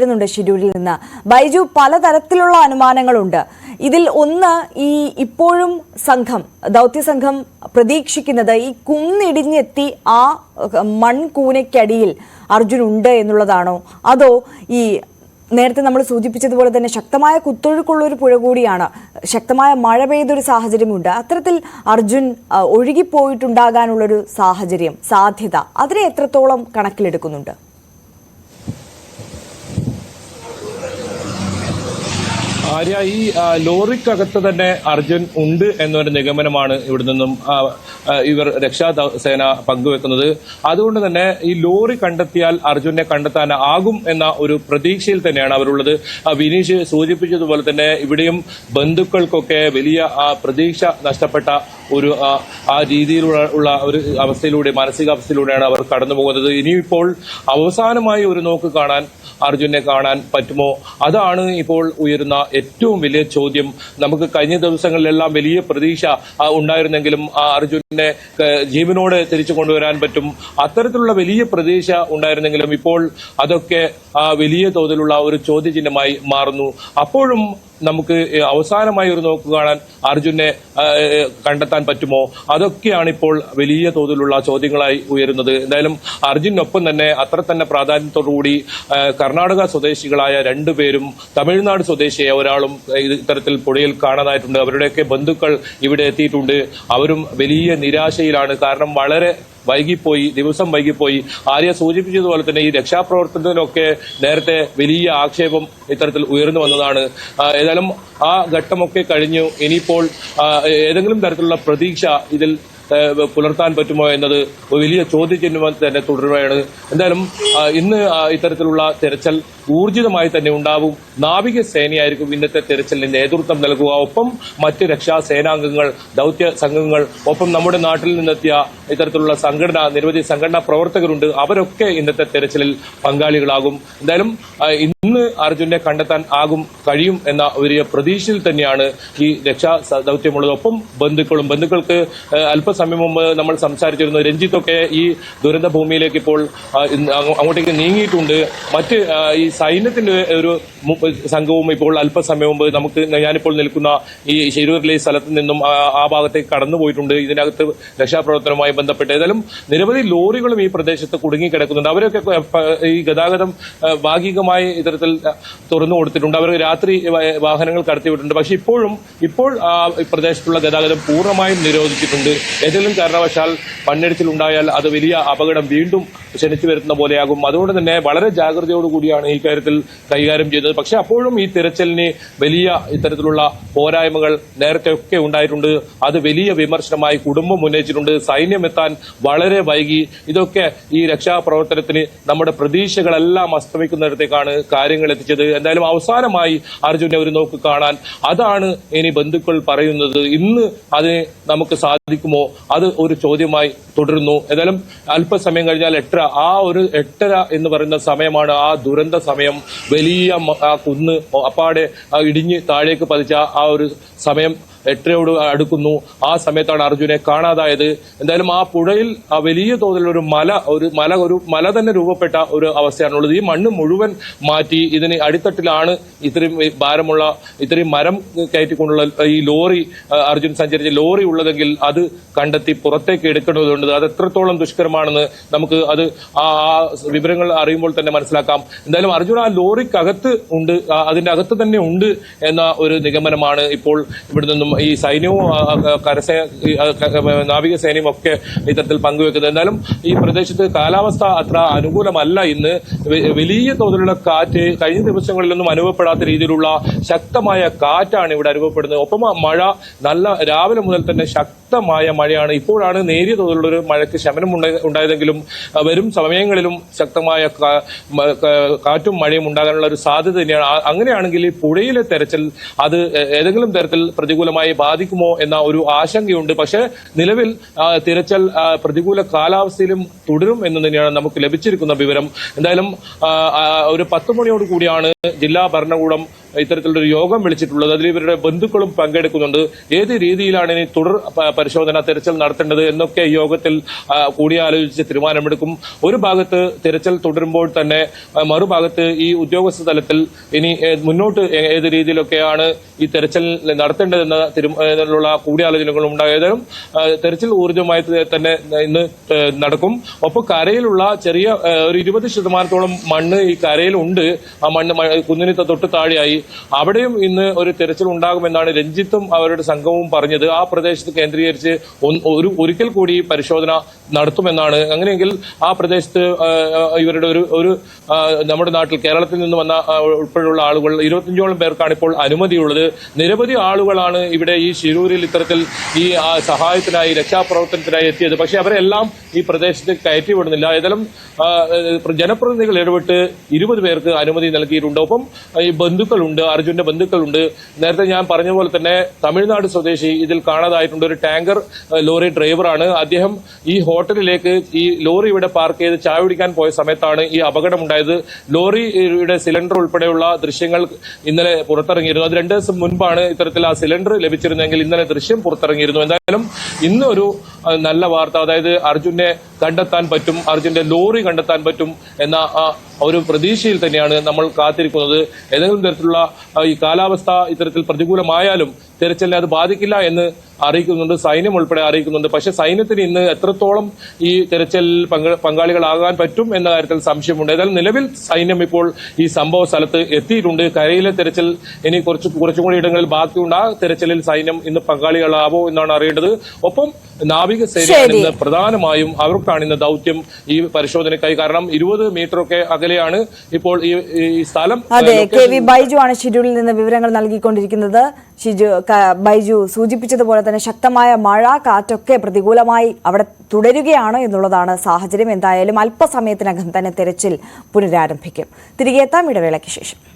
വരുന്നുണ്ട് ഷെഡ്യൂളിൽ നിന്ന്. ബൈജു പലതരത്തിലുള്ള അനുമാനങ്ങളുണ്ട്. ഇതിൽ ഒന്ന് ഈ ഇപ്പോഴും സംഘം ദൗത്യ സംഘം പ്രതീക്ഷിക്കുന്നത് ഈ കുന്നിടിഞ്ഞെത്തി ആ മൺകൂനയ്ക്കടിയിൽ അർജുൻ ഉണ്ട് എന്നുള്ളതാണോ? അതോ ഈ നേരത്തെ നമ്മൾ സൂചിപ്പിച്ചതുപോലെ തന്നെ ശക്തമായ കുത്തൊഴുക്കുള്ള ഒരു പുഴ കൂടിയാണ്. ശക്തമായ മഴ പെയ്തൊരു സാഹചര്യമുണ്ട്. അത്തരത്തിൽ അർജുൻ ഒഴുകിപ്പോയിട്ടുണ്ടാകാനുള്ളൊരു സാഹചര്യം സാധ്യത അതിനെ എത്രത്തോളം കണക്കിലെടുക്കുന്നുണ്ട്? ആര്യ ഈ ലോറിക്കകത്ത് തന്നെ അർജുൻ ഉണ്ട് എന്നൊരു നിഗമനമാണ് ഇവിടെ നിന്നും ഇവർ രക്ഷാ സേന പങ്കുവെക്കുന്നത്. അതുകൊണ്ട് തന്നെ ഈ ലോറി കണ്ടെത്തിയാൽ അർജുനെ കണ്ടെത്താൻ ആകും എന്ന ഒരു പ്രതീക്ഷയിൽ തന്നെയാണ് അവരുള്ളത്. വിനീഷ് സൂചിപ്പിച്ചതുപോലെ തന്നെ ഇവിടെയും ബന്ധുക്കൾക്കൊക്കെ വലിയ ആ, പ്രതീക്ഷ നഷ്ടപ്പെട്ട ഒരു ആ, ആ രീതിയിലുള്ള ഉള്ള ഒരു അവസ്ഥയിലൂടെ മാനസികാവസ്ഥയിലൂടെയാണ് അവർ കടന്നു പോകുന്നത് ഇനിയിപ്പോൾ അവസാനമായി ഒരു നോക്ക് കാണാൻ അർജുനെ കാണാൻ പറ്റുമോ? അതാണ് ഇപ്പോൾ ഉയരുന്ന ഏറ്റവും വലിയ ചോദ്യം. നമുക്ക് കഴിഞ്ഞ ദിവസങ്ങളിലെല്ലാം വലിയ പ്രതീക്ഷ ഉണ്ടായിരുന്നെങ്കിലും അർജുനെ ജീവനോട് തിരിച്ചു കൊണ്ടുവരാൻ പറ്റും. അത്തരത്തിലുള്ള വലിയ പ്രതീക്ഷ ഉണ്ടായിരുന്നെങ്കിലും ഇപ്പോൾ അതൊക്കെ വലിയ തോതിലുള്ള ഒരു ചോദ്യചിഹ്നമായി മാറുന്നു. അപ്പോഴും നമുക്ക് അവസാനമായി ഒരു നോക്ക് കാണാൻ അർജുനെ കണ്ടെത്താൻ പറ്റുമോ? അതൊക്കെയാണ് ഇപ്പോൾ വലിയ തോതിലുള്ള ചോദ്യങ്ങളായി ഉയരുന്നത്. എന്തായാലും അർജുനൊപ്പം തന്നെ അത്ര തന്നെ പ്രാധാന്യത്തോടുകൂടി കർണാടക സ്വദേശികളായ രണ്ടുപേരും തമിഴ്നാട് സ്വദേശിയായ ഒരാളും ഇത്തരത്തിൽ പുഴയിൽ കാണാനായിട്ടുണ്ട് അവരുടെയൊക്കെ ബന്ധുക്കൾ ഇവിടെ എത്തിയിട്ടുണ്ട്. അവരും വലിയ നിരാശയിലാണ്. കാരണം വളരെ വൈകിപ്പോയി ദിവസം വൈകിപ്പോയി. ആര്യ സൂചിപ്പിച്ചതുപോലെ തന്നെ ഈ രക്ഷാപ്രവർത്തനത്തിനൊക്കെ നേരത്തെ വലിയ ആക്ഷേപം ഇത്തരത്തിൽ ഉയർന്നു വന്നതാണ്. ഏതായാലും ആ ഘട്ടമൊക്കെ കഴിഞ്ഞു. ഇനിയിപ്പോൾ ഏതെങ്കിലും തരത്തിലുള്ള പ്രതീക്ഷ ഇതിൽ പുലർത്താൻ പറ്റുമോ എന്നത് വലിയ ചോദ്യചിഹ്നം തന്നെ തുടരുകയാണ്. എന്തായാലും ഇന്ന് ഇത്തരത്തിലുള്ള തെരച്ചിൽ ഊർജിതമായി തന്നെ ഉണ്ടാവും. നാവികസേനയായിരിക്കും ഇന്നത്തെ തെരച്ചിലിന് നേതൃത്വം നൽകുക. ഒപ്പം മറ്റ് രക്ഷാ സേനാംഗങ്ങൾ ദൗത്യ സംഘങ്ങൾ ഒപ്പം നമ്മുടെ നാട്ടിൽ നിന്നെത്തിയ ഇത്തരത്തിലുള്ള സംഘടന നിരവധി സംഘടനാ പ്രവർത്തകരുണ്ട്. അവരൊക്കെ ഇന്നത്തെ തെരച്ചിലിൽ പങ്കാളികളാകും. എന്തായാലും ഇന്ന് അർജുനെ കണ്ടെത്താൻ ആകും കഴിയും എന്ന ഒരു പ്രതീക്ഷയിൽ തന്നെയാണ് ഈ രക്ഷാ ദൗത്യമുള്ളത്. ഒപ്പം ബന്ധുക്കളും ബന്ധുക്കൾക്ക് അല്പസമയം മുമ്പ് നമ്മൾ സംസാരിച്ചിരുന്നു രഞ്ജിത്തൊക്കെ ഈ ദുരന്ത ഭൂമിയിലേക്ക് ഇപ്പോൾ അങ്ങോട്ടേക്ക് നീങ്ങിയിട്ടുണ്ട്. മറ്റ് ഈ സൈന്യത്തിന്റെ ഒരു സംഘവും ഇപ്പോൾ അല്പസമയം മുമ്പ് നമുക്ക് ഞാനിപ്പോൾ നിൽക്കുന്ന ഈ ശിരൂരിലെ സ്ഥലത്ത് നിന്നും ആ ഭാഗത്തേക്ക് ഭാഗത്തേക്ക് കടന്നുപോയിട്ടുണ്ട് ഇതിനകത്ത് രക്ഷാപ്രവർത്തനവുമായി ബന്ധപ്പെട്ട് ഏതായാലും നിരവധി ലോറികളും ഈ പ്രദേശത്ത് കുടുങ്ങിക്കിടക്കുന്നുണ്ട്. അവരൊക്കെ ഈ ഗതാഗതം ഭാഗികമായി ഇത്തരത്തിൽ ആ, തുറന്നു കൊടുത്തിട്ടുണ്ട്. അവർ രാത്രി വാഹനങ്ങൾ കടത്തിവിട്ടുണ്ട് പക്ഷെ ഇപ്പോഴും ഇപ്പോൾ പ്രദേശത്തുള്ള ഗതാഗതം പൂർണമായും നിരോധിച്ചിട്ടുണ്ട്. ഏതെങ്കിലും കാരണവശാൽ മണ്ണിടിച്ചിൽ ഉണ്ടായാൽ അത് വലിയ അപകടം വീണ്ടും ക്ഷണിച്ചു വരുത്തുന്ന പോലെയാകും. അതുകൊണ്ട് തന്നെ വളരെ ജാഗ്രതയോടുകൂടിയാണ് ഈ കാര്യത്തിൽ കൈകാര്യം ചെയ്തത്. പക്ഷെ അപ്പോഴും ഈ തിരച്ചിലിന് വലിയ ഇത്തരത്തിലുള്ള പോരായ്മകൾ നേരത്തെ ഒക്കെ ഉണ്ടായിട്ടുണ്ട്. അത് വലിയ വിമർശനമായി കുടുംബം ഉന്നയിച്ചിട്ടുണ്ട്. സൈന്യം എത്താൻ വളരെ വൈകി. ഇതൊക്കെ ഈ രക്ഷാപ്രവർത്തനത്തിന് നമ്മുടെ പ്രതീക്ഷകളെല്ലാം അസ്തമിക്കുന്നിടത്തേക്കാണ് കാര്യങ്ങൾ എത്തിച്ചത്. എന്തായാലും അവസാനമായി അർജുനെ ഒരു നോക്ക് കാണാൻ. അതാണ് ഇനി ബന്ധുക്കൾ പറയുന്നത്. ഇന്ന് അതിന് നമുക്ക് സാധിക്കുമോ? അത് ഒരു ചോദ്യമായി തുടരുന്നു. ഏതായാലും അല്പസമയം കഴിഞ്ഞാൽ എട്ടര ആ ഒരു എട്ടര എന്ന് പറയുന്ന സമയമാണ് ആ ദുരന്ത സമയം. വലിയ ആ കുന്ന് അപ്പാടെ ഇടിഞ്ഞ് താഴേക്ക് പതിച്ച ആ ഒരു സമയം എട്ടരയോട് അടുക്കുന്നു. ആ സമയത്താണ് അർജുനെ കാണാതായത്. എന്തായാലും ആ പുഴയിൽ ആ വലിയ തോതിലുള്ള ഒരു മല ഒരു മല ഒരു മല തന്നെ രൂപപ്പെട്ട ഒരു അവസ്ഥയാണുള്ളത്. ഈ മണ്ണ് മുഴുവൻ മാറ്റി ഇതിന് അടിത്തട്ടിലാണ് ഇത്രയും ഭാരമുള്ള ഇത്രയും മരം കയറ്റിക്കൊണ്ടുള്ള ഈ ലോറി അർജുൻ സഞ്ചരിച്ച ലോറി ഉള്ളതെങ്കിൽ അത് കണ്ടെത്തി പുറത്തേക്ക് എടുക്കേണ്ടതുണ്ട്. അത് എത്രത്തോളം ദുഷ്കരമാണെന്ന് നമുക്ക് അത് ആ വിവരങ്ങൾ അറിയുമ്പോൾ തന്നെ മനസ്സിലാക്കാം. എന്തായാലും അർജുൻ ആ ലോറിക്കകത്ത് ഉണ്ട് അതിന്റെ അകത്ത് തന്നെ ഉണ്ട് എന്ന ഒരു നിഗമനമാണ് ഇപ്പോൾ ഇവിടെ നിന്നും ഈ സൈന്യവും കരസേ നാവികസേനയും ഒക്കെ ഇത്തരത്തിൽ പങ്കുവെക്കുന്നത്. എന്നാലും ഈ പ്രദേശത്ത് കാലാവസ്ഥ അത്ര അനുകൂലമല്ല ഇന്ന്. വലിയ തോതിലുള്ള കാറ്റ് കഴിഞ്ഞ ദിവസങ്ങളിലൊന്നും അനുഭവപ്പെടാത്ത രീതിയിലുള്ള ശക്തമായ കാറ്റാണ് ഇവിടെ അനുഭവപ്പെടുന്നത്. ഒപ്പം മഴ നല്ല രാവിലെ മുതൽ തന്നെ ശക്തമായ മഴയാണ്. ഇപ്പോഴാണ് നേരിയ തോതിലുള്ള ഒരു മഴയ്ക്ക് ശമനം ഉണ്ടായതെങ്കിലും വരും സമയങ്ങളിലും ശക്തമായ കാറ്റും മഴയും ഉണ്ടാകാനുള്ള ഒരു സാധ്യത തന്നെയാണ്. അങ്ങനെയാണെങ്കിൽ പുഴയിലെ തെരച്ചിൽ അത് ഏതെങ്കിലും തരത്തിൽ പ്രതികൂലമായി ബാധിക്കുമോ എന്ന ഒരു ആശങ്കയുണ്ട്. പക്ഷേ നിലവിൽ തിരച്ചൽ പ്രതികൂല കാലാവസ്ഥയിലും തുടരും എന്ന് തന്നെയാണ് നമുക്ക് ലഭിച്ചിരിക്കുന്ന വിവരം. എന്തായാലും ഒരു പത്ത് മണിയോട് കൂടിയാണ് ജില്ലാ ഭരണകൂടം ഇത്തരത്തിലൊരു യോഗം വിളിച്ചിട്ടുള്ളത്. അതിൽ ഇവരുടെ ബന്ധുക്കളും പങ്കെടുക്കുന്നുണ്ട്. ഏത് രീതിയിലാണ് ഇനി തുടർ പരിശോധന തെരച്ചിൽ നടത്തേണ്ടത് എന്നൊക്കെ യോഗത്തിൽ കൂടിയാലോചിച്ച് തീരുമാനമെടുക്കും. ഒരു ഭാഗത്ത് തെരച്ചിൽ തുടരുമ്പോൾ തന്നെ മറുഭാഗത്ത് ഈ ഉദ്യോഗസ്ഥ തലത്തിൽ ഇനി മുന്നോട്ട് ഏത് രീതിയിലൊക്കെയാണ് ഈ തെരച്ചിൽ നടത്തേണ്ടതെന്ന തിരുമുള്ള കൂടിയാലോചനകളും ഉണ്ടായതും തെരച്ചിൽ ഊർജമായി തന്നെ ഇന്ന് നടക്കും. ഒപ്പം കരയിലുള്ള ചെറിയ ഒരു ഇരുപത് ശതമാനത്തോളം മണ്ണ് ഈ കരയിലുണ്ട്. ആ മണ്ണ് കുന്നിനത്തെ കുന്നിന് തൊട്ട് താഴെയായി. അവിടെയും ഇന്ന് ഒരു തെരച്ചിൽ ഉണ്ടാകുമെന്നാണ് രഞ്ജിത്തും അവരുടെ സംഘവും പറഞ്ഞത്. ആ പ്രദേശത്ത് കേന്ദ്രീകരിച്ച് ഒരു ഒരിക്കൽ കൂടി പരിശോധന നടത്തുമെന്നാണ്. അങ്ങനെയെങ്കിൽ ആ പ്രദേശത്ത് ഇവരുടെ ഒരു ഒരു നമ്മുടെ നാട്ടിൽ കേരളത്തിൽ നിന്ന് വന്ന ഉൾപ്പെടെയുള്ള ആളുകൾ ഇരുപത്തിയഞ്ചോളം പേർക്കാണ് ഇപ്പോൾ അനുമതിയുള്ളത്. നിരവധി ആളുകളാണ് ഇവിടെ ഈ ശിരൂരിൽ ഇത്തരത്തിൽ ഈ സഹായത്തിനായി രക്ഷാപ്രവർത്തനത്തിനായി എത്തിയത്. പക്ഷേ അവരെല്ലാം ഈ പ്രദേശത്ത് കയറ്റിവിടുന്നില്ല. ഏതായാലും ജനപ്രതിനിധികൾ ഇടപെട്ട് ഇരുപത് പേർക്ക് അനുമതി നൽകിയിട്ടുണ്ട്. ഒപ്പം ഈ ബന്ധുക്കളുണ്ട്. അർജുന്റെ ബന്ധുക്കളുണ്ട്. നേരത്തെ ഞാൻ പറഞ്ഞ പോലെ തന്നെ തമിഴ്നാട് സ്വദേശി ഇതിൽ കാണാതായിട്ടുണ്ട്. ഒരു ടാങ്കർ ലോറി ഡ്രൈവറാണ്. അദ്ദേഹം ഈ ഹോട്ടലിലേക്ക് ഈ ലോറി ഇവിടെ പാർക്ക് ചെയ്ത് ചായ കുടിക്കാൻ പോയ സമയത്താണ് ഈ അപകടമുണ്ടായത്. ലോറിയുടെ സിലിണ്ടർ ഉൾപ്പെടെയുള്ള ദൃശ്യങ്ങൾ ഇന്നലെ പുറത്തിറങ്ങിയിരുന്നു. അത് രണ്ട് ദിവസം മുൻപാണ് ഇത്തരത്തിൽ ആ സിലിണ്ടർ ലഭിച്ചിരുന്നെങ്കിൽ ഇന്നലെ ദൃശ്യം പുറത്തിറങ്ങിയിരുന്നു. എന്തായാലും ഇന്നൊരു നല്ല വാർത്ത. അതായത് അർജുനെ കണ്ടെത്താൻ പറ്റും അർജുന്റെ ലോറി കണ്ടെത്താൻ പറ്റും എന്ന ആ ഒരു പ്രതീക്ഷയിൽ തന്നെയാണ് നമ്മൾ കാത്തിരിക്കുന്നത്. ഏതെങ്കിലും തരത്തിലുള്ള ഈ കാലാവസ്ഥ ഇത്തരത്തിൽ പ്രതികൂലമായാലും തെരച്ചിലിനെ അത് ബാധിക്കില്ല എന്ന് അറിയിക്കുന്നുണ്ട്. സൈന്യം ഉൾപ്പെടെ അറിയിക്കുന്നുണ്ട്. പക്ഷെ സൈന്യത്തിന് ഇന്ന് എത്രത്തോളം ഈ തെരച്ചിൽ പങ്ക- പങ്കാളികളാകാൻ പറ്റും എന്ന കാര്യത്തിൽ സംശയമുണ്ട്. ഏതായാലും നിലവിൽ സൈന്യം ഇപ്പോൾ ഈ സംഭവ സ്ഥലത്ത് എത്തിയിട്ടുണ്ട്. കരയിലെ തെരച്ചിൽ ഇനി കുറച്ച് കുറച്ചും കൂടി ഇടങ്ങളിൽ ബാക്കിയുണ്ട്. ആ തെരച്ചിലിൽ സൈന്യം ഇന്ന് പങ്കാളികളാവോ എന്നാണ് അറിയേണ്ടത്. ഒപ്പം നാവികസേന. ഇന്ന് പ്രധാനമായും അവർക്കാണ് ഇന്ന് ദൗത്യം ഈ പരിശോധനയ്ക്കായി. കാരണം ഇരുപത് മീറ്റർ ഒക്കെ അകലെയാണ് ഇപ്പോൾ ഈ സ്ഥലം. അതെ കെ വി ബൈജു ആണ് ഷെഡ്യൂളിൽ നിന്ന് വിവരങ്ങൾ നൽകിക്കൊണ്ടിരിക്കുന്നത്. ഷിജു ബൈജു സൂചിപ്പിച്ചതുപോലെ തന്നെ ശക്തമായ മഴ കാറ്റൊക്കെ പ്രതികൂലമായി അവിടെ തുടരുകയാണ് എന്നുള്ളതാണ് സാഹചര്യം. എന്തായാലും അല്പസമയത്തിനകം തന്നെ തെരച്ചിൽ പുനരാരംഭിക്കും. തിരികെ എത്താം ഇടവേളയ്ക്ക് ശേഷം.